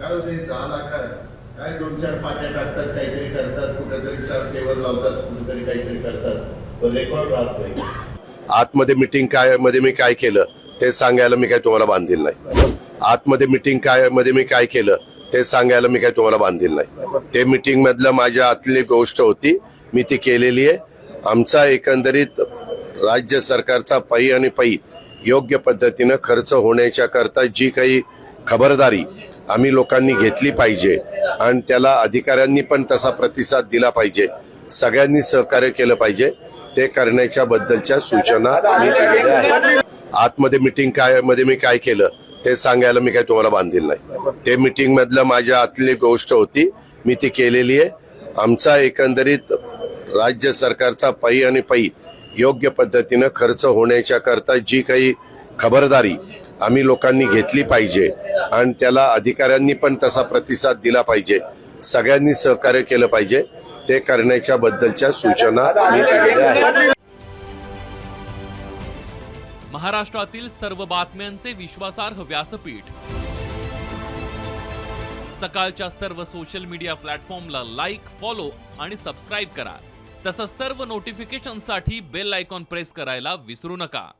काय होते दहा लाखात काय दोन चार पाट्या टाकतात काहीतरी करतात कुठेतरी चार टेबल लावतात कुठेतरी काहीतरी करतात. पण रेकॉर्ड राहत नाही. आतमध्ये मिटिंग काय मध्ये मी काय केलं ते सांगायला मी काय तुम्हाला बांधील नाही. आतमध्ये मिटिंग काय मध्ये मी काय केलं ते सांगायला मी काय तुम्हाला बांधील नाही. ते मिटिंग मधलं माझ्या आतली गोष्ट होती मी ती केलेली आहे. आमचा एकंदरीत राज्य सरकारचा पै आणि पै योग्य पद्धतीनं खर्च होण्याच्या करता जी काही खबरदारी आम्ही लोकांनी घेतली पाहिजे आणि त्याला अधिकाऱ्यांनी पण तसा प्रतिसाद दिला पाहिजे. सगळ्यांनी सहकार्य केलं पाहिजे. ते करण्याच्या बद्दलच्या सूचना मी दिलेल्या आहेत. आतमध्ये मिटिंग काय मध्ये मी काय केलं ते सांगायला मी काय तुम्हाला बांधील नाही. ते मिटिंग मधलं माझ्या आतली गोष्ट होती मी ती केलेली आहे. आमचा एकंदरीत राज्य सरकारचा पै आणि पै योग्य पद्धतीनं खर्च होण्याच्या करता जी काही खबरदारी आम्ही लोकांनी घेतली पाहिजे आणि त्याला अधिकाऱ्यांनी पण तसा प्रतिसाद दिला पाहिजे. सगळ्यांनी सहकार्य केलं पाहिजे. ते करण्याच्या बद्दलच्या सूचना मी दिलेल्या आहेत. महाराष्ट्रातील सर्व बातम्यांचे विश्वासार्ह व्यासपीठ. सकाळच्या सर्व सोशल मीडिया प्लॅटफॉर्मला लाईक फॉलो आणि सबस्क्राईब करा. तसंच सर्व नोटिफिकेशनसाठी बेल आयकॉन प्रेस करायला विसरू नका.